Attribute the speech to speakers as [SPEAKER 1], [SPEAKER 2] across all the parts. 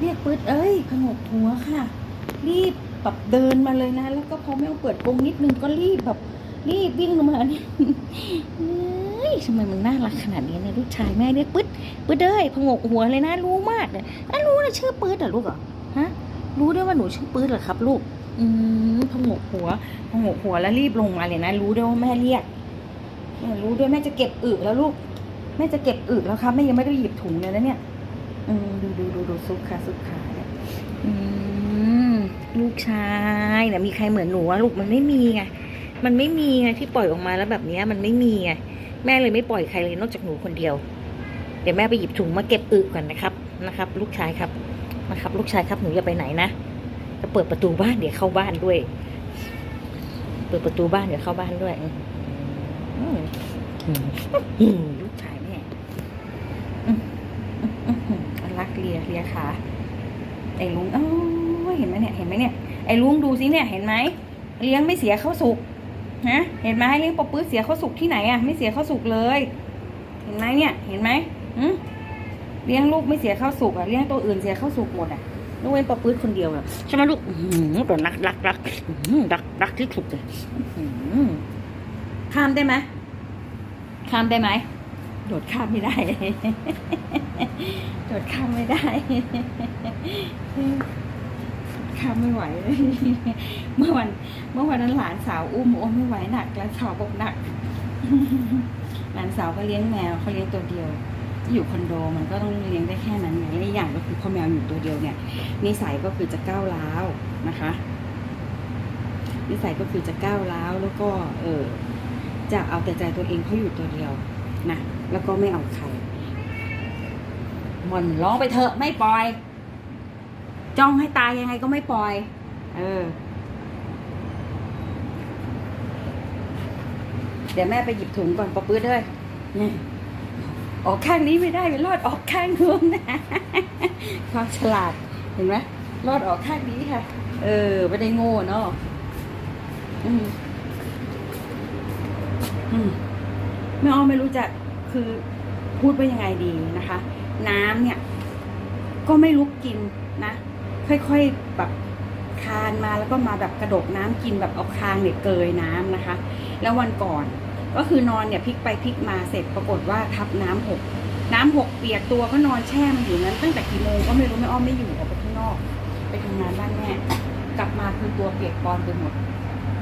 [SPEAKER 1] เรียกปื๊ดเอ้ยขงกหัวค่ะ รีบแบบเดินมาเลยนะ แล้วก็พอแม่เปิดกรงนิดนึงก็รีบแบบรีบวิ่งลงมาเนี่ยเฮ้ยทำไมมันน่ารักขนาดนี้เนี่ยลูกชายแม่เรียกปื๊ดปื๊ดเอ้ยพงกหัวเลยนะ รู้มากเลยอะรู้นะชื่อปื๊ดเหรอลูกเหรอฮะ รู้ด้วยว่าหนูชื่อปื๊ดเหรอครับ ลูก อืมพงกหัวพงกหัวแล้วรีบลงมาเลยนะ รู้ด้วยว่าแม่เรียกรู้ด้วยแม่จะเก็บอึแล้วลูกแม่จะเก็บอึแล้วครับแม่ยังไม่ได้หยิบถุงเลยนะเนี่ย อืมดูดูดูดูซุปค่ะซุปขาเนี่ยอืมลูกชายเนี่ยมีใครเหมือนหนูอะลูกมันไม่มีไงมันไม่มีไงที่ปล่อยออกมาแล้วแบบเนี้ยมันไม่มีไงแม่เลยไม่ปล่อยใครเลยนอกจากหนูคนเดียว เดี๋ยวแม่ไปหยิบถุงมาเก็บอึก่อนนะครับนะครับ ลูกชายครับนะครับ ลูกชายครับหนูอย่าไปไหนนะจะเปิดประตูบ้านเดี๋ยวเข้าบ้านด้วย เปิดประตูบ้านเดี๋ยวเข้าบ้านด้วยอืมอืมอืมลูกชายแม่ อื้อหือรัก เลียเลียขาไอ้ลุงเอ้ยเห็นไหมเนี่ยเห็นไหมเนี่ยไอ้ลุงดูสิเนี่ยเห็นไหมเลี้ยงไม่เสียข้าวสุกฮะเห็นไหมเลี้ยงปอปื้ดเสียข้าวสุกที่ไหนอะไม่เสียข้าวสุกเลย เห็นไหมเนี่ย เห็นไหมหืมเลี้ยงลูกไม่เสียข้าวสุกอะเลี้ยงตัวอื่นเสียข้าวสุกหมดอะยกเว้นปอปื้ดคนเดียวอะใช่ไหมลูกอื้อหือตัวรักรักรักรักรักที่สุดเลยอื้อหือข้ามได้ไหมข้ามได้ไหม โดดข้ามไม่ได้ โดดข้ามไม่ได้ข้ามไม่ไหวเลยเมื่อวันเมื่อวันนั้นหลานสาวอุ้มโอ้ไม่ไหวหนักหลานสาวบอกหนัก หลานสาวก็เลี้ยงแมวเขาเลี้ยงตัวเดียว อยู่คอนโดมันก็ต้องเลี้ยงได้แค่นั้นไงและอีกอย่างก็คือพอแมวอยู่ตัวเดียวเนี่ยนิสัยก็คือจะก้าวร้าวนะคะนิสัยก็คือจะก้าวร้าวแล้วก็ เออจะเอาแต่ใจตัวเองเขาอยู่ตัวเดียว นะแล้วก็ไม่เอาใครมันร้องไปเถอะไม่ปล่อย จ้องให้ตายยังไงก็ไม่ปล่อย เออ เดี๋ยวแม่ไปหยิบถุงก่อนปะปื้ดเลยนี่ออกข้างนี้ไม่ได้ไปรอดออกข้างนู้นนะความฉลาดเห็นไหมรอดออกข้างนี้ค่ะ เออไม่ได้โง่เนาะอืมอืม แม่อ้อมไม่รู้จะคือพูดว่ายังไงดีนะคะ น้ำเนี่ย ก็ไม่ลุกกินนะ ค่อยๆแบบคานมาแล้วก็มาแบบกระดกน้ำกินแบบเอาคางเนี่ยเกยน้ำนะคะ แล้ววันก่อนก็คือนอนเนี่ยพลิกไปพลิกมาเสร็จปรากฏว่าทับน้ำหกน้ำหกเปียกตัวก็นอนแช่มันอยู่นั้น ตั้งแต่กี่โมงก็ไม่รู้ไม่อ้อมไม่อยู่ออกไปข้างนอก ไปทำงานบ้านแม่กลับมาคือตัวเปียกปอนไปหมด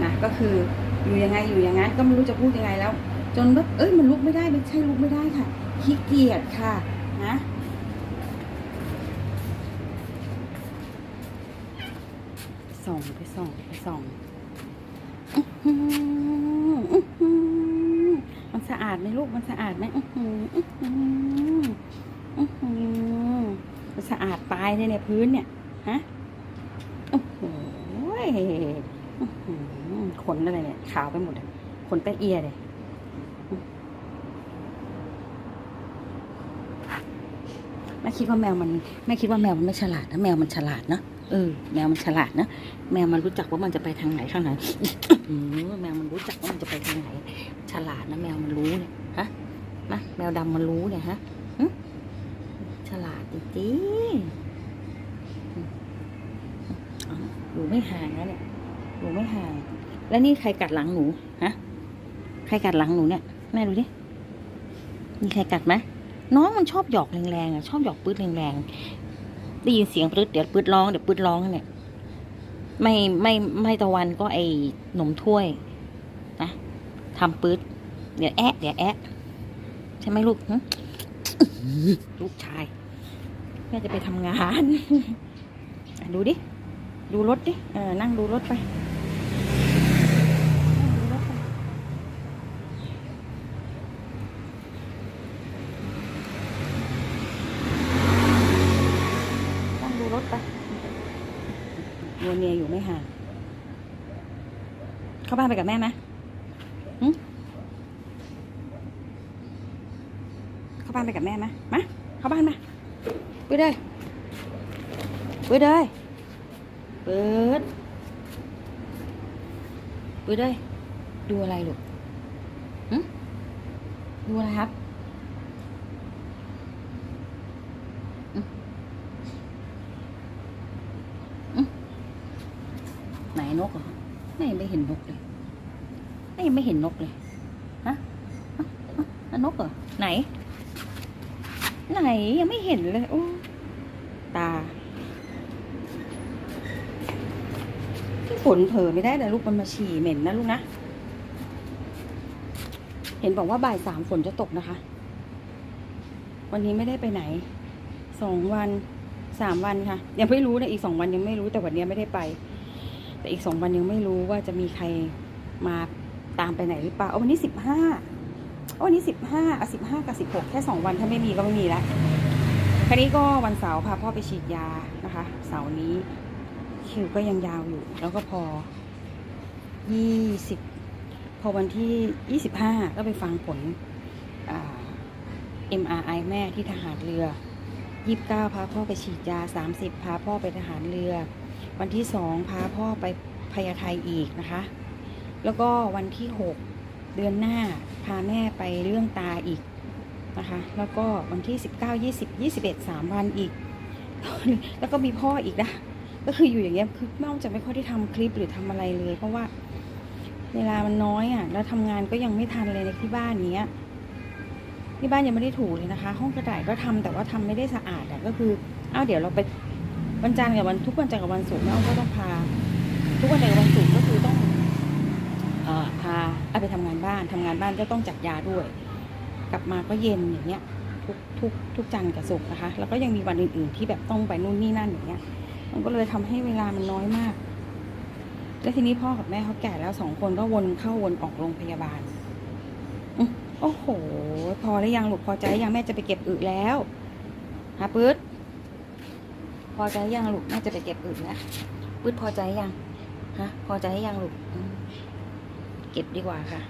[SPEAKER 1] นะก็คืออยู่ยังไงอยู่อย่างนั้นก็ไม่รู้จะพูดยังไงแล้ว จนแบบเอ้ยมันลุกไม่ได้ไม่ใช่ลุกไม่ได้ค่ะขี้เกียจค่ะนะส่องไปส่องไปส่องมันสะอาดไหมลูกมันสะอาดไหมมันสะอาดตายเลยเนี่ยพื้นเนี่ยฮะโอ้โหขนอะไรเนี่ยขาวไปหมดเลยขนแตะเอียเลยแม่คิดว่าแมวมันแม่คิดว่าแมวมันไม่ฉลาดนะแมวมันฉลาดเนาะเออแมวมันฉลาดนะแมวมันรู้จักว่ามันจะไปทางไหนทางไหนอื้อหือแมวมันรู้จักว่ามันจะไปทางไหน ฉลาดนะแมวมันรู้เนี่ยฮะนะแมวดำมันรู้เนี่ยฮะฉลาดจริงๆอืมอ๋ออยู่ไม่ห่างแล้วเนี่ยอยู่ไม่ห่าง แล้วนี่ใครกัดหลังหนูฮะใครกัดหลังหนูเนี่ยแม่ดูดิมีใครกัดไหม น้องมันชอบหยอกแรงๆอะชอบหยอกปื๊ดแรงๆได้ยินเสียงปื๊ดเดี๋ยวปื๊ดร้องเดี๋ยวปื๊ดร้องเนี่ยไม่ไม่ไม่ตะวันก็ไอ้หนมถ้วยนะทำปื๊ดเดี๋ยวแอะเดี๋ยวแอะใช่ไหมลูกลูกชายแม่จะไปทำงาน ดูดิ ดูรถดิเออนั่งดูรถไปนั่งดูรถไปนั่งดูรถไป นัวเนียอยู่ไม่ห่าง เข้าบ้านไปกับแม่ไหมเข้าบ้านไปกับแม่ไหมมาเข้าบ้านมาเปิดเลยเปิดเลยเปิดเปิดเลยดูอะไรลูกดูอะไรครับหึ นกเหรอไม่ไม่เห็นนกเลยไม่ไม่เห็นนกเลยฮะนกเหรอไหน ไหนยังไม่เห็นเลยโอ้ตาพี่ฝนเผลอไม่ได้แต่ลูกมันมาฉี่เหม็นนะลูกนะ เห็นบอกว่าบ่ายสามฝนจะตกนะคะ วันนี้ไม่ได้ไปไหนสองวันสามวันค่ะ ยังไม่รู้นะอีกสองวันยังไม่รู้แต่วันนี้ไม่ได้ไป แต่อีกสองวันยังไม่รู้ว่าจะมีใครมาตามไปไหนหรือเปล่าวันนี้สิบห้าวันนี้สิบห้าอะสิบห้ากับสิบหกแค่สองวันถ้าไม่มีก็ไม่มีแล้วคราวนี้ก็วันเสาร์พาพ่อไปฉีดยานะคะ เสาร์นี้คิวก็ยังยาวอยู่ แล้วก็พอยี่สิบพอวันที่ยี่สิบห้าก็ไปฟังผลอ่า MRI แม่ที่ทหารเรือยี่สิบเก้าพาพ่อไปฉีดยาสามสิบพาพ่อไปทหารเรือ วันที่สองพาพ่อไปพญาไทอีกนะคะ แล้วก็วันที่หกเดือนหน้าพาแม่ไปเรื่องตาอีกนะคะ แล้วก็วันที่สิบเก้ายี่สิบยี่สิบเอ็ดสามวันอีก แล้วก็มีพ่ออีกนะก็คืออยู่อย่างเงี้ยคือนอกจากไม่ค่อยได้ทำคลิปหรือทำอะไรเลย เพราะว่าเวลามันน้อยอะ แล้วทำงานก็ยังไม่ทันเลยในที่บ้านเนี้ยที่บ้านยังไม่ได้ถูเลยนะคะ ห้องกระต่ายก็ทำแต่ว่าทำไม่ได้สะอาดอะก็คืออ้าวเดี๋ยวเราไป วันจันทร์กับวันทุกวันจันทร์กับวันศุกร์แม่อ้อมก็ต้องพา ทุกวันจันทร์กับวันศุกร์ก็คือต้องเอ่อพาเอาไปทำงานบ้านทำงานบ้านก็ต้องจัดยาด้วย กลับมาก็เย็นอย่างเงี้ย ทุกทุกทุกจันทร์กับศุกร์นะคะ แล้วก็ยังมีวันอื่น ๆ ที่แบบต้องไปนู่นนี่นั่นอย่างเงี้ย มันก็เลยทำให้เวลามันน้อยมาก แล้วทีนี้พ่อกับแม่เขาแก่แล้วสองคนก็วนเข้าวนออกโรงพยาบาลอืมโอ้โห พอแล้วยังลูกพอใจอยังแม่จะไปเก็บอึแล้วฮะปื๊ด พอใจยังลูกแม่จะไปเก็บอึแล้วปื๊ดพอใจยังฮะพอใจยังลูกเก็บดีกว่าค่ะ